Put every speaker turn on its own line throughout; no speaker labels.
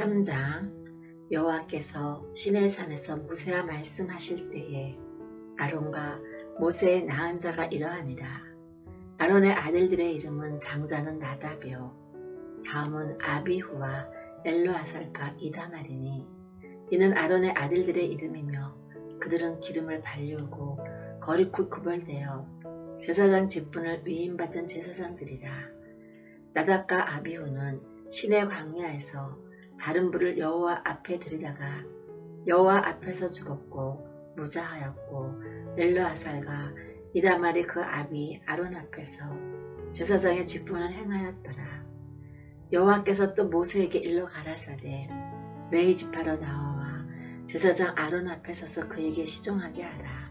3장 여호와께서 시내산에서 모세와 말씀하실 때에 아론과 모세의 낳은 자가 이러하니라. 아론의 아들들의 이름은 장자는 나답이요. 다음은 아비후와 엘로아살과 이다말이니 이는 아론의 아들들의 이름이며 그들은 기름을 발리우고 거리쿠 구별되어 제사장 직분을 위임받은 제사장들이라. 나답과 아비후는 신의 광야에서 다른 불을 여호와 앞에 들이다가 여호와 앞에서 죽었고 무자하였고 엘르아살과 이다말이 그 아비 아론 앞에서 제사장의 직분을 행하였더라. 여호와께서 또 모세에게 일러 가라사대 레이 지파로 나와 제사장 아론 앞에 서서 그에게 시종하게 하라.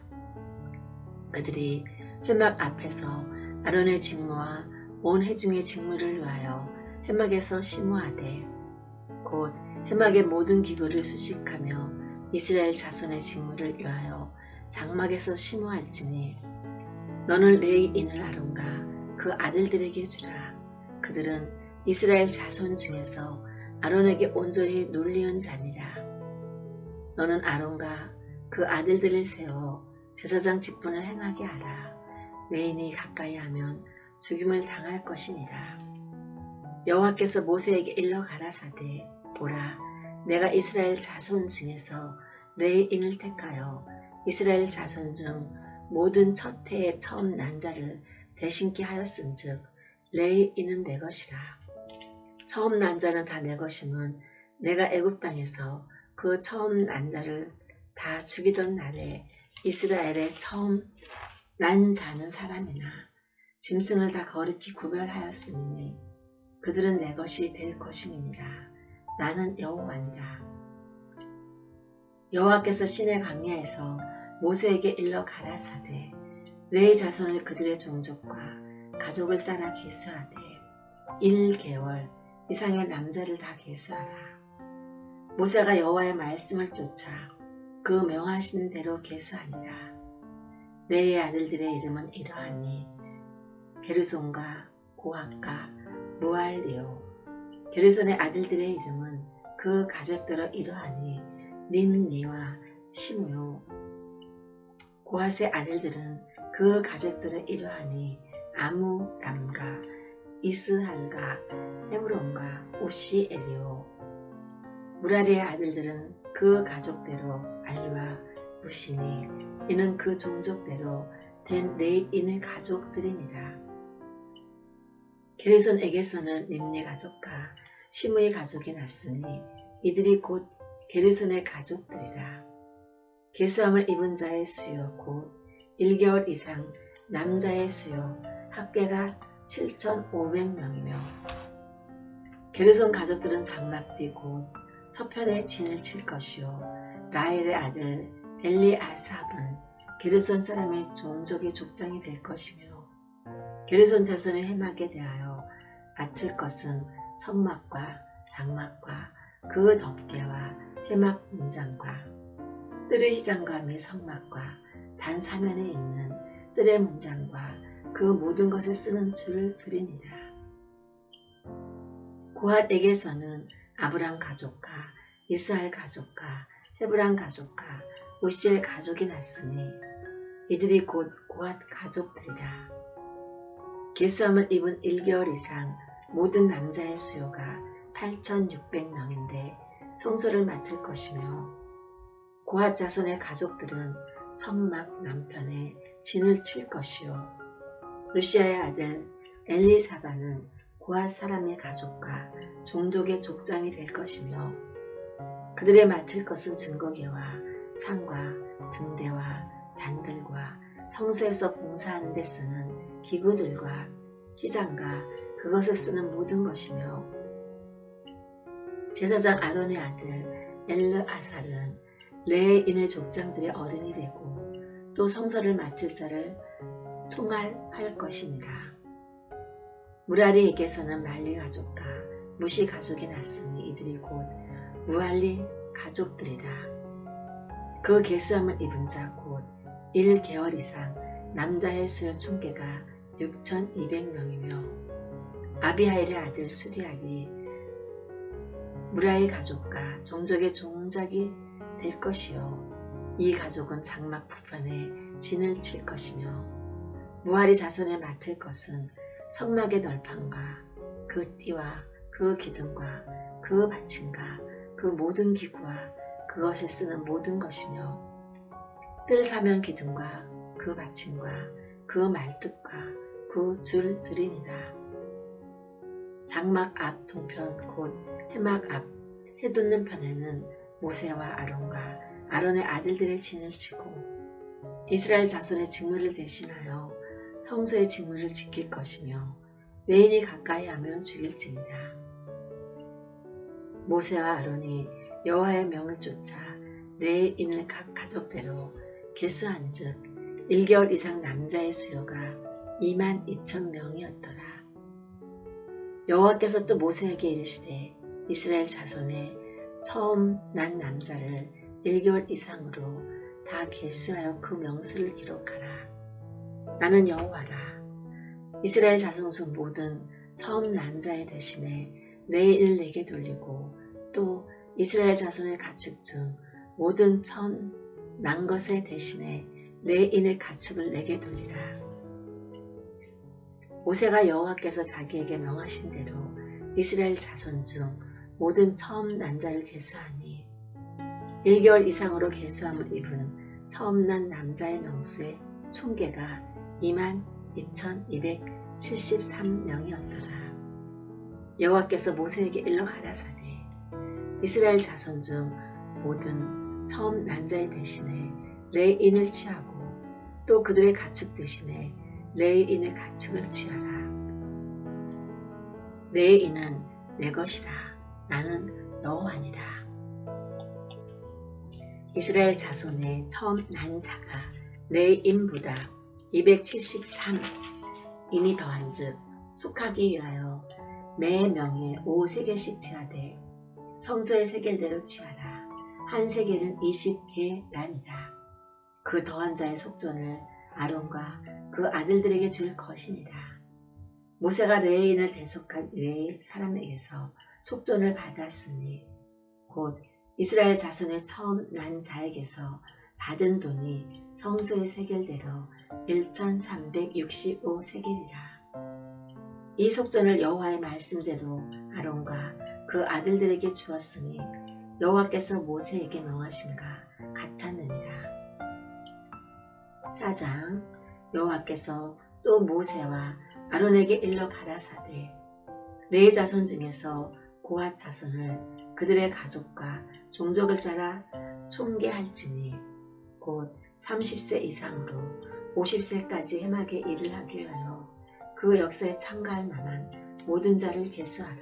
그들이 회막 앞에서 아론의 직무와 온 회중의 직무를 위하여 회막에서 심무하되 곧 해막의 모든 기구를 수식하며 이스라엘 자손의 직무를 위하여 장막에서 심호할지니 너는 레이인을 아론과 그 아들들에게 주라. 그들은 이스라엘 자손 중에서 아론에게 온전히 놀리는 자니라. 너는 아론과 그 아들들을 세워 제사장 직분을 행하게 하라. 레인이 가까이 하면 죽임을 당할 것이니라. 여호와께서 모세에게 일러 가라사대 보라 내가 이스라엘 자손 중에서 레인을 택하여 이스라엘 자손 중 모든 첫 해의 처음 난 자를 대신케 하였은즉 레인은 내 것이라. 처음 난 자는 다 내 것임은 내가 애굽 땅에서 그 처음 난 자를 다 죽이던 날에 이스라엘의 처음 난 자는 사람이나 짐승을 다 거룩히 구별하였으니 그들은 내 것이 될 것임이니라. 나는 여호와니라. 여호와께서 신의 강야에서 모세에게 일러 가라사대 레이 자손을 그들의 종족과 가족을 따라 계수하되 1개월 이상의 남자를 다 계수하라. 모세가 여호와의 말씀을 쫓아 그 명하신 대로 계수하니라. 레이의 아들들의 이름은 이러하니 게르손과 고학과 무알리오 게르손의 아들들의 이름은 그 가족들어 이러하니 린니와 시므요 고핫의 아들들은 그 가족들은 이러하니 아무람과 이스할과 헤브론과 우시에리오 무라리의 아들들은 그 가족대로 알와 무시니 이는 그 종족대로 된 레인의 가족들이니라. 게르손에게서는 림네 가족과 시므의 가족이 났으니 이들이 곧 게르손의 가족들이라. 개수함을 입은 자의 수요 곧 1개월 이상 남자의 수요 합계가 7,500명이며 게르손 가족들은 장막뒤 곧 서편에 진을 칠 것이요 라헬의 아들 엘리아삽은 게르손 사람의 종족의 족장이 될 것이며 게르손 자손의 해막에 대하여 맡을 것은 성막과 장막과 그 덮개와 해막 문장과 뜰의 희장과 및 성막과 단 사면에 있는 뜰의 문장과 그 모든 것에 쓰는 줄을 드리니라. 고핫에게서는 아브람 가족과 이스라엘 가족과 헤브란 가족과 오시엘 가족이 났으니 이들이 곧 고핫 가족들이라. 개수함을 입은 1개월 이상 모든 남자의 수요가 8,600명인데 성소를 맡을 것이며 고아 자손의 가족들은 성막 남편에 진을 칠 것이요. 루시아의 아들 엘리사바는 고아 사람의 가족과 종족의 족장이 될 것이며 그들의 맡을 것은 증거계와 상과 등대와 단들과 성소에서 봉사하는 데 쓰는 기구들과 기장과 그것을 쓰는 모든 것이며 제사장 아론의 아들 엘르 아살은 레인의 족장들의 어른이 되고 또 성서를 맡을 자를 통할할 것이니라. 무라리에게서는 말리 가족과 무시 가족이 났으니 이들이 곧 무알리 가족들이라. 그 개수함을 입은 자 곧 1개월 이상 남자의 수요 총계가 6,200명이며 아비하일의 아들 수리아이 무라의 가족과 종족의 종작이 될 것이요. 이 가족은 장막 부편에 진을 칠 것이며 무아리 자손에 맡을 것은 성막의 널판과 그 띠와 그 기둥과 그 받침과 그 모든 기구와 그것에 쓰는 모든 것이며 뜰 사면 기둥과 그 받침과 그 말뚝과 그 줄 들이니라. 장막 앞 동편 곧 해막 앞 해돋는 편에는 모세와 아론과 아론의 아들들의 진을 치고 이스라엘 자손의 직무를 대신하여 성소의 직무를 지킬 것이며 레인이 가까이 하면 죽일지니라. 모세와 아론이 여호와의 명을 쫓아 레인을 각 가족대로 개수한 즉 1개월 이상 남자의 수요가 2만 2천 명이었더라. 여호와께서 또 모세에게 이르시되 이스라엘 자손에 처음 난 남자를 1개월 이상으로 다 개수하여 그 명수를 기록하라. 나는 여호와라. 이스라엘 자손 중 모든 처음 난 자의 대신에 레인을 내게 돌리고 또 이스라엘 자손의 가축 중 모든 처음 난 것의 대신에 레인의 가축을 내게 돌리라. 모세가 여호와께서 자기에게 명하신 대로 이스라엘 자손 중 모든 처음 난 자를 계수하니 1개월 이상으로 계수함을 입은 처음 난 남자의 명수의 총계가 2만 2273명이었더라. 여호와께서 모세에게 일러 가라사대 이스라엘 자손 중 모든 처음 난자의 대신에 레인을 취하고 또 그들의 가축 대신에 레인의 가축을 취하라. 레인은 내 것이라 나는 여호와니라. 이스라엘 자손의 처음 난 자가 레인보다 273 인이 더한즉 속하기 위하여 매 명에 5세겔씩 취하되 성소의 세겔대로 취하라. 한 세겔은 20개라니라. 그 더한 자의 속전을 아론과 그 아들들에게 줄 것이니라. 모세가 레인을 대속한 외의 사람에게서 속전을 받았으니 곧 이스라엘 자손의 처음 난 자에게서 받은 돈이 성소의 세겔대로 1365세겔이라. 이 속전을 여호와의 말씀대로 아론과 그 아들들에게 주었으니 여호와께서 모세에게 명하신가 같았느니라. 4장 여호와께서 또 모세와 아론에게 일러 가라사대 레의 자손 중에서 고앗 자손을 그들의 가족과 종족을 따라 총계할지니 곧 30세 이상으로 50세까지 해막의 일을 하기 위하여 그 역사에 참가할 만한 모든 자를 개수하라.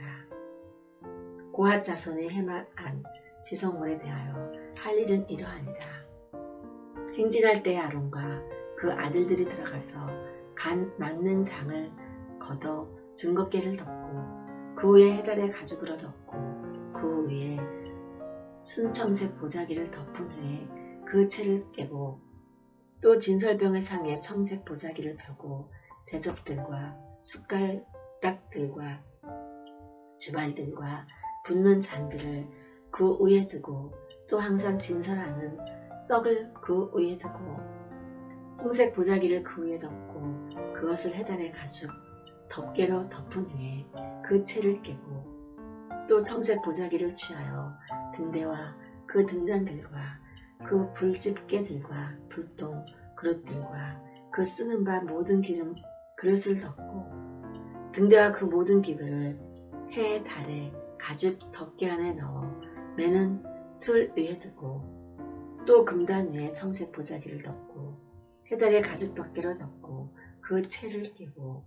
고핫 자손의 해막 안 지성물에 대하여 할 일은 이러하니라. 행진할 때 아론과 그 아들들이 들어가서 간 막는 장을 걷어 증거계를 덮고 그 위에 해달의 가죽으로 덮고 그 위에 순청색 보자기를 덮은 후에 그 채를 깨고 또 진설병의 상에 청색 보자기를 펴고 대접들과 숟가락들과 주발들과 붓는 잔들을 그 위에 두고 또 항상 진설하는 떡을 그 위에 두고 홍색 보자기를 그 위에 덮고 그것을 해달의 가죽 덮개로 덮은 후에 그 채를 깨고 또 청색 보자기를 취하여 등대와 그 등잔들과 그 불집게들과 불똥 그릇들과 그 쓰는 바 모든 기름 그릇을 덮고 등대와 그 모든 기구를 해 달에 가죽 덮개 안에 넣어 매는 틀 위에 두고 또 금단 위에 청색 보자기를 덮고 해달에 가죽 덮개로 덮고 그 채를 끼고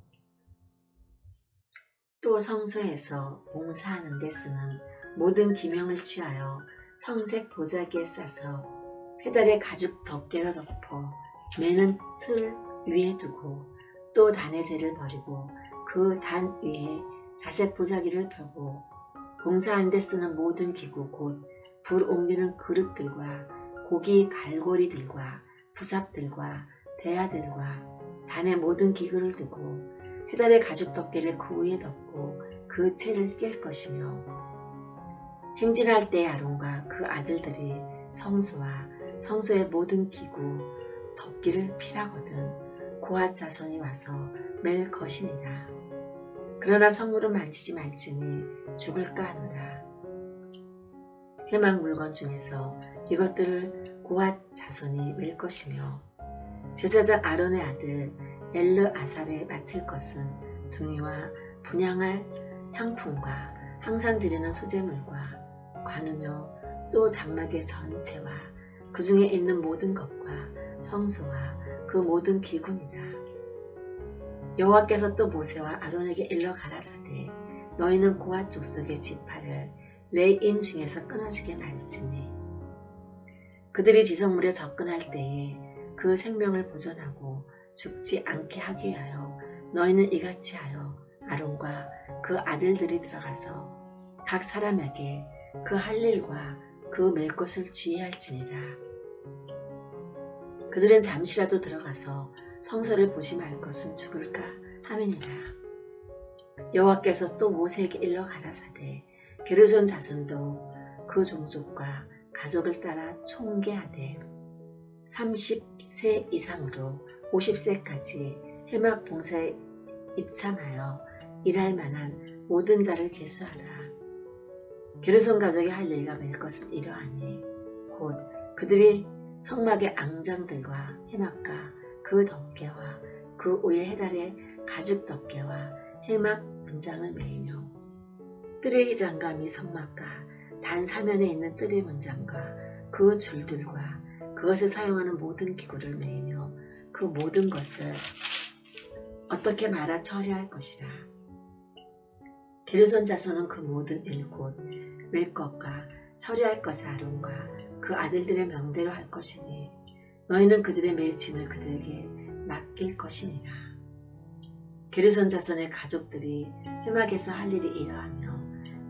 또 성소에서 봉사하는 데 쓰는 모든 기명을 취하여 청색 보자기에 싸서 페달에 가죽 덮개로 덮어 매는 틀 위에 두고 또 단의 재를 버리고 그 단 위에 자색 보자기를 펴고 봉사하는 데 쓰는 모든 기구 곧 불 옮기는 그릇들과 고기 갈고리들과 부삽들과 대야들과 단의 모든 기구를 두고 해달의 가죽 덮개를 그 위에 덮고 그 채를 깰 것이며 행진할 때 아론과 그 아들들이 성소와 성소의 모든 기구, 덮기를 피라거든 고아 자손이 와서 맬 것이니라. 그러나 성물을 만지지 말지니 죽을까 하노라. 해망 물건 중에서 이것들을 고아 자손이 맬 것이며 제사장 아론의 아들 엘르 아살에 맡을 것은 둥이와 분양할 향품과 항상 드리는 소재물과 관우며 또 장막의 전체와 그 중에 있는 모든 것과 성소와 그 모든 기군이다. 여호와께서 또 모세와 아론에게 일러 가라사대 너희는 고아 족속의 지파를 레인 중에서 끊어지게 말지니 그들이 지성물에 접근할 때에 그 생명을 보존하고 죽지 않게 하기 위하여 너희는 이같이 하여 아론과 그 아들들이 들어가서 각 사람에게 그 할 일과 그 맬 것을 주의할지니라. 그들은 잠시라도 들어가서 성소를 보시할 것은 죽을까 하면이라. 여호와께서 또 모세에게 일러 가라사대 게르손 자손도 그 종족과 가족을 따라 총계하되 30세 이상으로 50세까지 해막 봉사에 입참하여 일할 만한 모든 자를 계수하라. 게르손 가족이 할 일과 맬 것은 이러하니 곧 그들이 성막의 앙장들과 해막과 그 덮개와 그 위에 해달의 가죽 덮개와 해막 분장을 매이며 장과 미 성막과 단 사면에 있는 뜰의 문장과 그 줄들과 그것을 사용하는 모든 기구를 매이며 그 모든 것을 어떻게 말아 처리할 것이라. 게르손 자손은 그 모든 일곧 맬 것과 처리할 것을 아론과 그 아들들의 명대로 할 것이니 너희는 그들의 매일 짐을 그들에게 맡길 것이니라. 게르손 자손의 가족들이 해막에서 할 일이 이러하며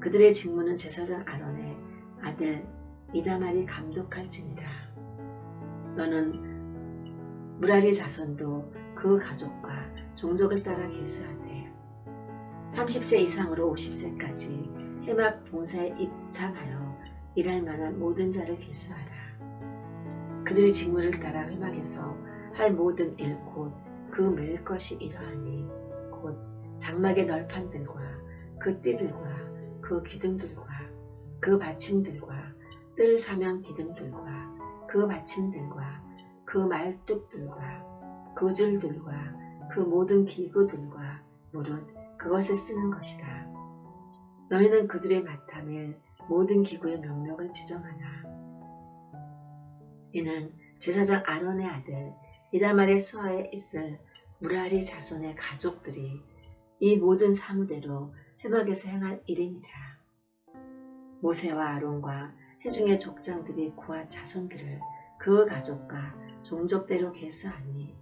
그들의 직무는 제사장 아론의 아들 이다말이 감독할지니라. 너는 무라리 자손도 그 가족과 종족을 따라 계수하되 30세 이상으로 50세까지 해막 봉사에 입장하여 일할 만한 모든 자를 계수하라. 그들의 직무를 따라 회막에서 할 모든 일 곧그맬 것이 이러하니 곧 장막의 널판들과 그 띠들과 그 기둥들과 그 받침들과 뜰 사명 기둥들과 그 받침들과 그 말뚝들과 그 줄들과 그 모든 기구들과 무릇 그것을 쓰는 것이라. 너희는 그들의 맡아낼 모든 기구의 명령을 지정하라. 이는 제사장 아론의 아들 이다말의 수하에 있을 무라리 자손의 가족들이 이 모든 사무대로 해막에서 행할 일입니다. 모세와 아론과 해중의 족장들이 고아 자손들을 그 가족과 종족대로 계수하니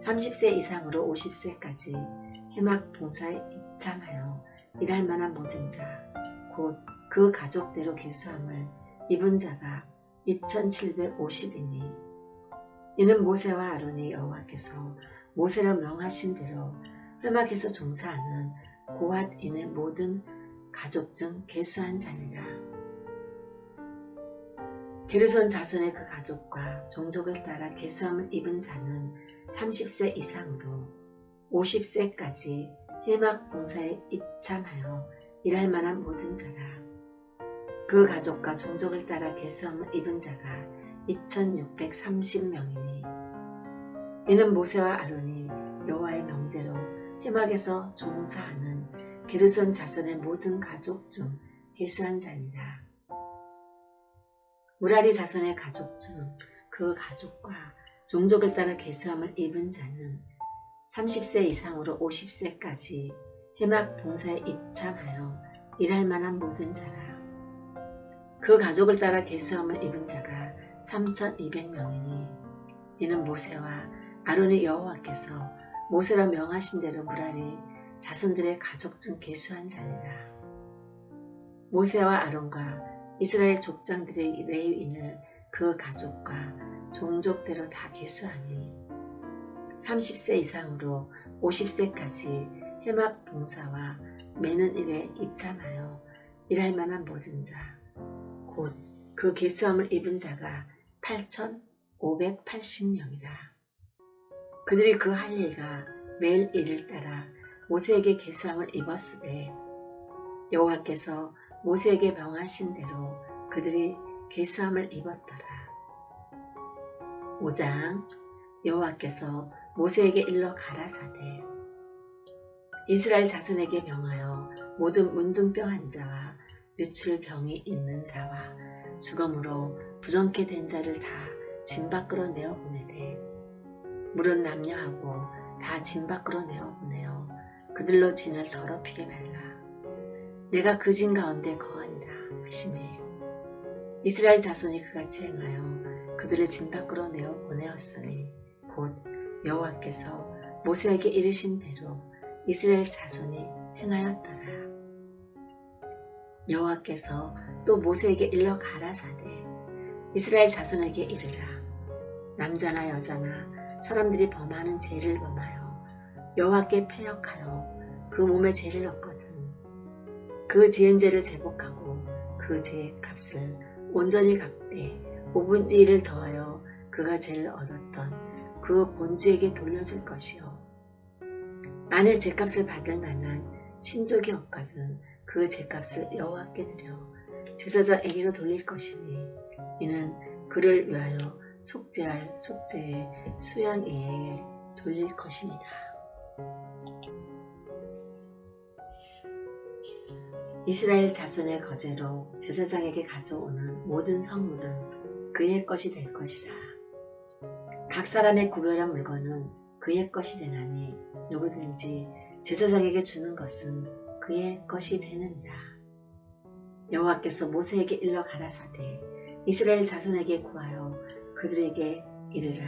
30세 이상으로 50세까지 해막 봉사에 입장하여 일할 만한 모든 자, 곧 그 가족대로 계수함을 입은 자가 2750이니 이는 모세와 아론이 여호와께서 모세라 명하신 대로 회막에서 종사하는 고앗인의 모든 가족 중 계수한 자니라. 게르손 자손의 그 가족과 종족을 따라 계수함을 입은 자는 30세 이상으로 50세까지 해막 봉사에 입참하여 일할 만한 모든 자라. 그 가족과 종족을 따라 계수함을 입은 자가 2630명이니 이는 모세와 아론이 여호와의 명대로 해막에서 종사하는 게르손 자손의 모든 가족 중 계수한 자니라. 무라리 자손의 가족 중 그 가족과 종족을 따라 계수함을 입은 자는 30세 이상으로 50세까지 해막 봉사에 입참하여 일할 만한 모든 자라. 그 가족을 따라 계수함을 입은 자가 3,200명이니 이는 모세와 아론의 여호와께서 모세라 명하신 대로 무라리 자손들의 가족 중 계수한 자니라. 모세와 아론과 이스라엘 족장들의 레위인을 그 가족과 종족대로 다 계수하니 30세 이상으로 50세까지 해막 봉사와 매는 일에 입참하여 일할 만한 모든 자, 곧 그 개수함을 입은 자가 8,580명이라. 그들이 그 할 일과 매일 일을 따라 모세에게 개수함을 입었으되 여호와께서 모세에게 명하신 대로 그들이 개수함을 입었더라. 5장 여호와께서 모세에게 일러 가라사대 이스라엘 자손에게 명하여 모든 문둥병 환자와 유출병이 있는 자와 죽음으로 부정케 된 자를 다 진 밖으로 내어 보내되 물은 남녀하고 다 진 밖으로 내어 보내어 그들로 진을 더럽히게 말라. 내가 그 진 가운데 거하니라 하시매 이스라엘 자손이 그같이 행하여 그들을 진 밖으로 내어 보내었으니 곧 여호와께서 모세에게 이르신 대로 이스라엘 자손이 행하였더라. 여호와께서 또 모세에게 일러 가라사대 이스라엘 자손에게 이르라 남자나 여자나 사람들이 범하는 죄를 범하여 여호와께 패역하여 그 몸에 죄를 얻거든 그 지은 죄를 제복하고 그 죄의 값을 온전히 갚되 5분의 1을 더하여 그가 죄를 얻었던 그 본주에게 돌려줄 것이요 만일 죄값을 받을 만한 친족이 없거든 그 죄값을 여호와께 드려 제사장에게로 돌릴 것이니 이는 그를 위하여 속죄할 속죄의 수양이에 돌릴 것입니다. 이스라엘 자손의 거제로 제사장에게 가져오는 모든 성물은 그의 것이 될 것이라. 각 사람의 구별한 물건은 그의 것이 되나니 누구든지 제사장에게 주는 것은 그의 것이 되느니라. 여호와께서 모세에게 일러 가라사대 이스라엘 자손에게 구하여 그들에게 이르라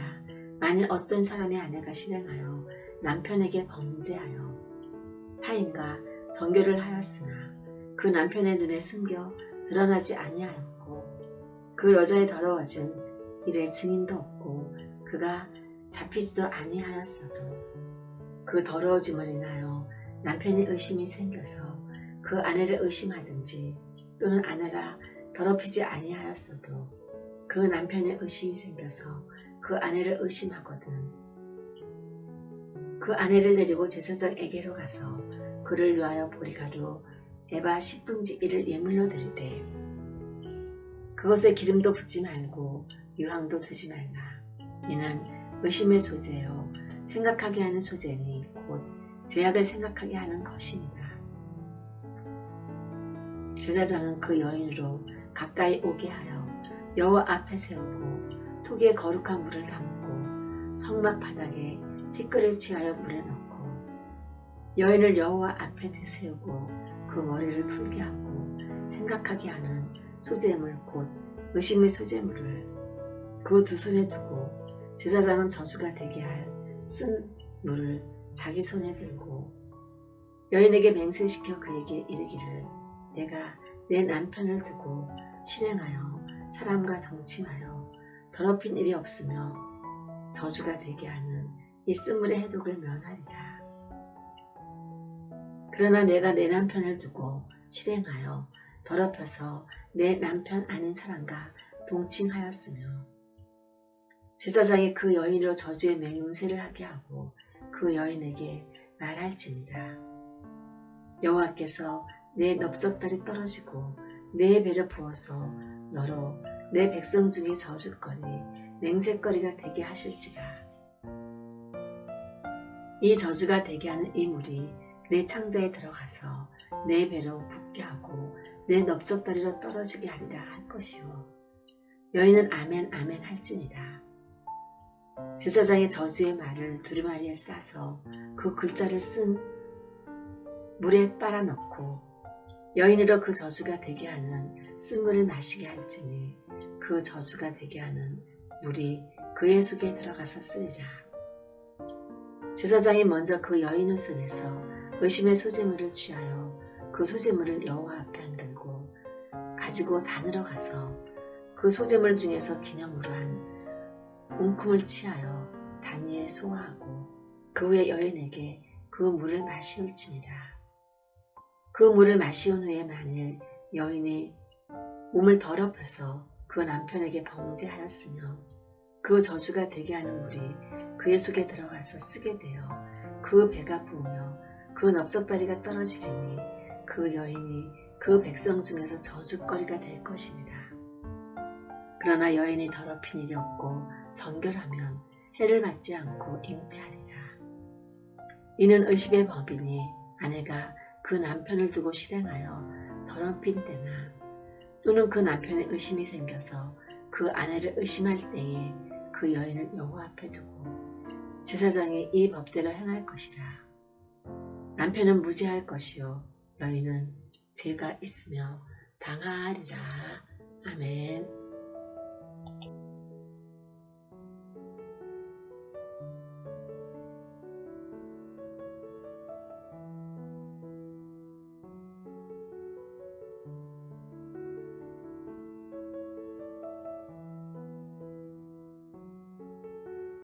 만일 어떤 사람의 아내가 실행하여 남편에게 범죄하여 타인과 정교를 하였으나 그 남편의 눈에 숨겨 드러나지 아니하였고 그 여자의 더러워진 일에 증인도 없고 그가 잡히지도 아니하였어도 그 더러워짐을 인하여 남편이 의심이 생겨서 그 아내를 의심하든지 또는 아내가 더럽히지 아니하였어도 그 남편의 의심이 생겨서 그 아내를 의심하거든 그 아내를 데리고 제사장에게로 가서 그를 위하여 보리가루 에바 10분지 1을 예물로 드리되 그것에 기름도 붓지 말고 유황도 두지 말라 이는 의심의 소재요 생각하게 하는 소재니 곧 제약을 생각하게 하는 것입니다. 제사장은 그 여인으로 가까이 오게 하여 여호와 앞에 세우고 톡에 거룩한 물을 담고 성막 바닥에 티끌을 치하여 물에 넣고 여인을 여호와 앞에 세우고 그 머리를 풀게 하고 생각하게 하는 소재물 곧 의심의 소재물을 그 두 손에 두고 제사장은 저주가 되게 할 쓴 물을 자기 손에 들고 여인에게 맹세시켜 그에게 이르기를 내가 내 남편을 두고 실행하여 사람과 동침하여 더럽힌 일이 없으며 저주가 되게 하는 이 쓴물의 해독을 면하리라. 그러나 내가 내 남편을 두고 실행하여 더럽혀서 내 남편 아닌 사람과 동침하였으며 제사장이 그 여인으로 저주의 맹세를 하게 하고 그 여인에게 말할지니라. 여호와께서 내 넓적다리 떨어지고 내 배를 부어서 너로 내 백성 중에 저주거리 맹세거리가 되게 하실지라. 이 저주가 되게 하는 이 물이 내 창자에 들어가서 내 배로 붓게 하고 내 넓적다리로 떨어지게 하리라 할 것이요. 여인은 아멘 아멘 할지니라. 제사장의 저주의 말을 두루마리에 싸서 그 글자를 쓴 물에 빨아넣고 여인으로 그 저주가 되게 하는 쓴물을 마시게 할지니 그 저주가 되게 하는 물이 그의 속에 들어가서 쓰리라. 제사장이 먼저 그 여인의 손에서 의심의 소재물을 취하여 그 소재물을 여호와 앞에 흔들고 가지고 단으로 가서 그 소재물 중에서 기념으로 한 웅큼을 취하여 단위에 소화하고 그 후에 여인에게 그 물을 마시울지니라. 그 물을 마시온 후에 만일 여인이 몸을 더럽혀서 그 남편에게 범죄하였으며 그 저주가 되게 하는 물이 그의 속에 들어가서 쓰게 되어 그 배가 부으며 그 넓적다리가 떨어지리니 그 여인이 그 백성 중에서 저주거리가 될 것입니다. 그러나 여인이 더럽힌 일이 없고 정결하면 해를 받지 않고 잉태하리라. 이는 의식의 법이니 아내가 그 남편을 두고 실행하여 더럽힌 때나 또는 그 남편의 의심이 생겨서 그 아내를 의심할 때에 그 여인을 여호와 앞에 두고 제사장이 이 법대로 행할 것이라. 남편은 무죄할 것이요 여인은 죄가 있으며 당하리라. 아멘.